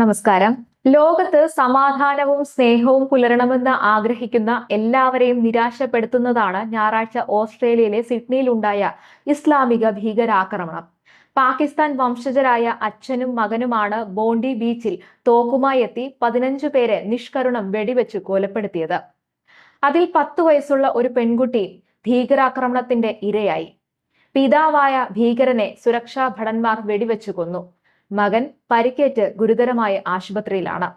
നമസ്കാരം. ലോകത്ത് സമാധാനവും സ്നേഹവും പുലരണമെന്ന് ആഗ്രഹിക്കുന്ന എല്ലാവരെയും നിരാശപ്പെടുത്തുന്നതാണ് ഞായറാഴ്ച ഓസ്ട്രേലിയയിലെ സിഡ്നിയിലുണ്ടായ ഇസ്ലാമിക ഭീകരാക്രമണം. പാകിസ്ഥാൻ വംശജരായ അച്ഛനും മകനുമാണ് ബോണ്ടി ബീച്ചിൽ തോക്കുമായി എത്തി പതിനഞ്ചു പേരെ നിഷ്കരുണം വെടിവെച്ച് കൊലപ്പെടുത്തിയത്. അതിൽ പത്തു വയസ്സുള്ള ഒരു പെൺകുട്ടി ഭീകരാക്രമണത്തിന്റെ ഇരയായി. പിതാവായ ഭീകരനെ സുരക്ഷാ ഭടന്മാർ വെടിവെച്ചു കൊന്നു. മകൻ പരിക്കേറ്റ് ഗുരുതരമായ ആശുപത്രിയിലാണ്.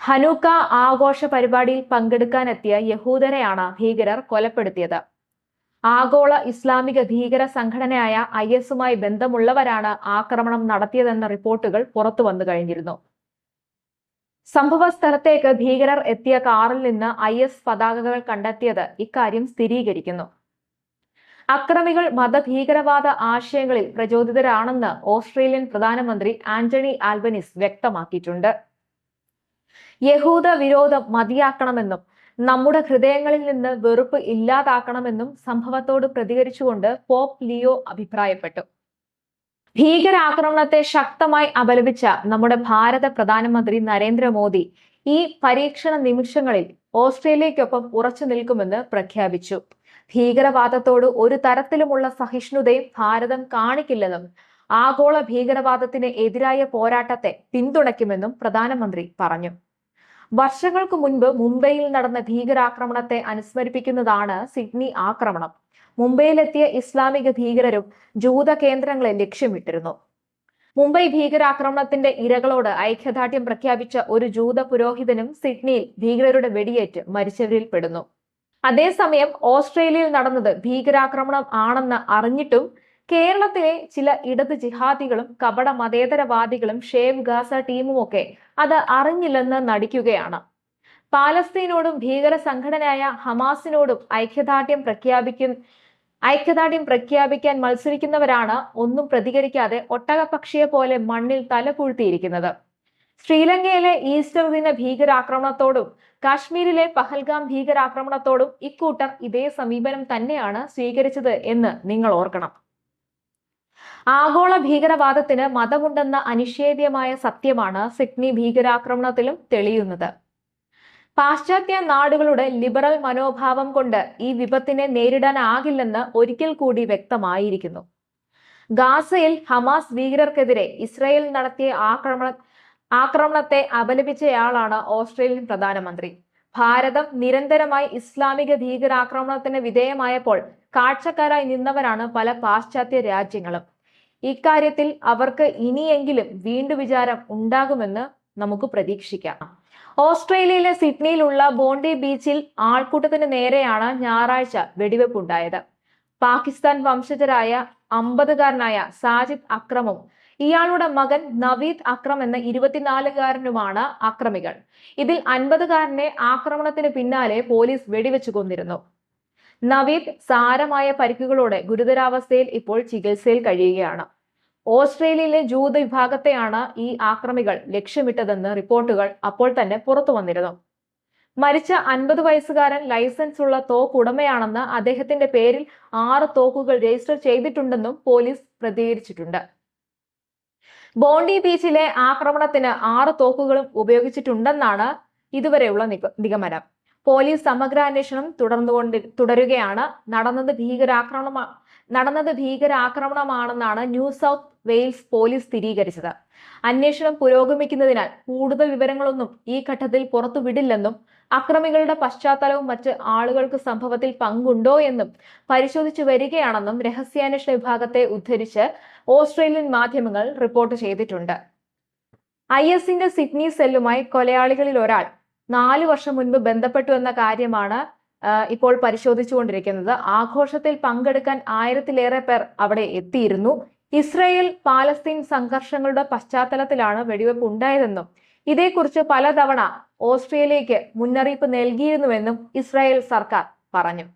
ഹനൂക്ക ആഘോഷ പരിപാടിയിൽ പങ്കെടുക്കാനെത്തിയ യഹൂദരെയാണ് ഭീകരർ കൊലപ്പെടുത്തിയത്. ആഗോള ഇസ്ലാമിക ഭീകര സംഘടനയായ ഐ എസുമായി ബന്ധമുള്ളവരാണ് ആക്രമണം നടത്തിയതെന്ന റിപ്പോർട്ടുകൾ പുറത്തു വന്നു കഴിഞ്ഞിരുന്നു. സംഭവ സ്ഥലത്തേക്ക് ഭീകരർ എത്തിയ കാറിൽ നിന്ന് ഐ എസ് പതാകകൾ കണ്ടെത്തിയത് ഇക്കാര്യം സ്ഥിരീകരിക്കുന്നു. അക്രമികൾ മതഭീകരവാദ ആശയങ്ങളിൽ പ്രചോദിതരാണെന്ന് ഓസ്ട്രേലിയൻ പ്രധാനമന്ത്രി ആന്റണി ആൽബനിസ് വ്യക്തമാക്കിയിട്ടുണ്ട്. യഹൂദ വിരോധം മതിയാക്കണമെന്നും നമ്മുടെ ഹൃദയങ്ങളിൽ നിന്ന് വെറുപ്പ് ഇല്ലാതാക്കണമെന്നും സംഭവത്തോട് പ്രതികരിച്ചുകൊണ്ട് പോപ്പ് ലിയോ അഭിപ്രായപ്പെട്ടു. ഭീകരാക്രമണത്തെ ശക്തമായി അപലപിച്ച നമ്മുടെ ഭാരത പ്രധാനമന്ത്രി നരേന്ദ്രമോദി ഈ പരീക്ഷണ നിമിഷങ്ങളിൽ ഓസ്ട്രേലിയക്കൊപ്പം ഉറച്ചു നിൽക്കുമെന്ന് പ്രഖ്യാപിച്ചു. ഭീകരവാദത്തോട് ഒരു തരത്തിലുമുള്ള സഹിഷ്ണുതയും ഭാരതം കാണിക്കില്ലെന്നും ആഗോള ഭീകരവാദത്തിന് എതിരായ പോരാട്ടത്തെ പിന്തുണയ്ക്കുമെന്നും പ്രധാനമന്ത്രി പറഞ്ഞു. വർഷങ്ങൾക്ക് മുൻപ് മുംബൈയിൽ നടന്ന ഭീകരാക്രമണത്തെ അനുസ്മരിപ്പിക്കുന്നതാണ് സിഡ്നി ആക്രമണം. മുംബൈയിലെത്തിയ ഇസ്ലാമിക ഭീകരരും ജൂത കേന്ദ്രങ്ങളെ ലക്ഷ്യമിട്ടിരുന്നു. മുംബൈ ഭീകരാക്രമണത്തിന്റെ ഇരകളോട് ഐക്യദാർഢ്യം പ്രഖ്യാപിച്ച ഒരു ജൂത പുരോഹിതനും സിഡ്നിയിൽ ഭീകരരുടെ വെടിയേറ്റ് മരിച്ചവരിൽ പെടുന്നു അതേസമയം ഓസ്ട്രേലിയയിൽ നടന്നത് ഭീകരാക്രമണം ആണെന്ന് അറിഞ്ഞിട്ടും കേരളത്തിലെ ചില ഇടത് ജിഹാദികളും കപട മതേതരവാദികളും ഷേവ് ഗാസ ടീമുമൊക്കെ അത് അറിഞ്ഞില്ലെന്ന് നടിക്കുകയാണ്. പാലസ്തീനോടും ഭീകര സംഘടനയായ ഹമാസിനോടും ഐക്യദാർഢ്യം പ്രഖ്യാപിക്കും ഐക്യദാർഢ്യം പ്രഖ്യാപിക്കാൻ മത്സരിക്കുന്നവരാണ് ഒന്നും പ്രതികരിക്കാതെ ഒട്ടകപക്ഷിയെ പോലെ മണ്ണിൽ തലപൂഴ്ത്തിയിരിക്കുന്നത് ശ്രീലങ്കയിലെ ഈസ്റ്റർ ദിന ഭീകരാക്രമണത്തോടും കാശ്മീരിലെ പഹൽഗാം ഭീകരാക്രമണത്തോടും ഇക്കൂട്ടർ ഇതേ സമീപനം തന്നെയാണ് സ്വീകരിച്ചത് എന്ന് നിങ്ങൾ ഓർക്കണം. ആഗോള ഭീകരവാദത്തിന് മതമുണ്ടെന്ന അനിഷേധ്യമായ സത്യമാണ് സിഡ്നി ഭീകരാക്രമണത്തിലും തെളിയുന്നത്. പാശ്ചാത്യ നാടുകളുടെ ലിബറൽ മനോഭാവം കൊണ്ട് ഈ വിപത്തിനെ നേരിടാനാകില്ലെന്ന് ഒരിക്കൽ കൂടി വ്യക്തമായിരിക്കുന്നു. ഗാസയിൽ ഹമാസ് ഭീകരർക്കെതിരെ ഇസ്രായേൽ നടത്തിയ ആക്രമണ ആക്രമണത്തെ അപലപിച്ചയാളാണ് ഓസ്ട്രേലിയൻ പ്രധാനമന്ത്രി. ഭാരതം നിരന്തരമായി ഇസ്ലാമിക ഭീകരാക്രമണത്തിന് വിധേയമായപ്പോൾ കാഴ്ചക്കാരായി നിന്നവരാണ് പല പാശ്ചാത്യ രാജ്യങ്ങളും. ഇക്കാര്യത്തിൽ അവർക്ക് ഇനിയെങ്കിലും വീണ്ടു വിചാരം ഉണ്ടാകുമെന്ന് നമുക്ക് പ്രതീക്ഷിക്കാം. ഓസ്ട്രേലിയയിലെ സിഡ്നിയിലുള്ള ബോണ്ടി ബീച്ചിൽ ആൾക്കൂട്ടത്തിന് നേരെയാണ് ഞായറാഴ്ച വെടിവെപ്പുണ്ടായത്. പാകിസ്ഥാൻ വംശജരായ അമ്പതുകാരനായ സാജിദ് അക്രമും. ഇയാളുടെ മകൻ നവീദ് അക്രം എന്ന ഇരുപത്തിനാലുകാരനുമാണ് അക്രമികൾ. ഇതിൽ അൻപതുകാരനെ ആക്രമണത്തിന് പിന്നാലെ പോലീസ് വെടിവെച്ചു കൊന്നിരുന്നു. നവീദ് സാരമായ പരിക്കുകളോടെ ഗുരുതരാവസ്ഥയിൽ ഇപ്പോൾ ചികിത്സയിൽ കഴിയുകയാണ്. ഓസ്ട്രേലിയയിലെ ജൂത വിഭാഗത്തെയാണ് ഈ ആക്രമികൾ ലക്ഷ്യമിട്ടതെന്ന് റിപ്പോർട്ടുകൾ അപ്പോൾ തന്നെ പുറത്തു വന്നിരുന്നു. മരിച്ച അൻപത് വയസ്സുകാരൻ ലൈസൻസ് ഉള്ള തോക്ക് ഉടമയാണെന്ന് അദ്ദേഹത്തിന്റെ പേരിൽ ആറ് തോക്കുകൾ രജിസ്റ്റർ ചെയ്തിട്ടുണ്ടെന്നും പോലീസ് പ്രതികരിച്ചിട്ടുണ്ട്. ബോണ്ടി ബീച്ചിലെ ആക്രമണത്തിന് ആറ് തോക്കുകളും ഉപയോഗിച്ചിട്ടുണ്ടെന്നാണ് ഇതുവരെയുള്ള നിഗമനം. പോലീസ് സമഗ്ര അന്വേഷണം തുടർന്നുകൊണ്ട് തുടരുകയാണ്. നടന്നത് ഭീകരാക്രമണ നടന്നത് ഭീകരാക്രമണമാണെന്നാണ് ന്യൂ സൗത്ത് വെയിൽസ് പോലീസ് സ്ഥിരീകരിച്ചത്. അന്വേഷണം പുരോഗമിക്കുന്നതിനാൽ കൂടുതൽ വിവരങ്ങളൊന്നും ഈ ഘട്ടത്തിൽ പുറത്തുവിടില്ലെന്നും അക്രമികളുടെ പശ്ചാത്തലവും മറ്റ് ആളുകൾക്ക് സംഭവത്തിൽ പങ്കുണ്ടോ എന്നും പരിശോധിച്ചു വരികയാണെന്നും രഹസ്യാന്വേഷണ വിഭാഗത്തെ ഉദ്ധരിച്ച് ഓസ്ട്രേലിയൻ മാധ്യമങ്ങൾ റിപ്പോർട്ട് ചെയ്തിട്ടുണ്ട്. ഐ എസിന്റെ സിഡ്നി സെല്ലുമായി കൊലയാളികളിൽ ഒരാൾ നാലു വർഷം മുൻപ് ബന്ധപ്പെട്ടു എന്ന കാര്യമാണ് ഇപ്പോൾ പരിശോധിച്ചുകൊണ്ടിരിക്കുന്നത്. ആഘോഷത്തിൽ പങ്കെടുക്കാൻ ആയിരത്തിലേറെ പേർ അവിടെ എത്തിയിരുന്നു. ഇസ്രയേൽ പാലസ്തീൻ സംഘർഷങ്ങളുടെ പശ്ചാത്തലത്തിലാണ് വെടിവെപ്പ് ഉണ്ടായതെന്നും ഇതേക്കുറിച്ച് പലതവണ ഓസ്ട്രേലിയക്ക് മുന്നറിയിപ്പ് നൽകിയിരുന്നുവെന്നും ഇസ്രായേൽ സർക്കാർ പറഞ്ഞു.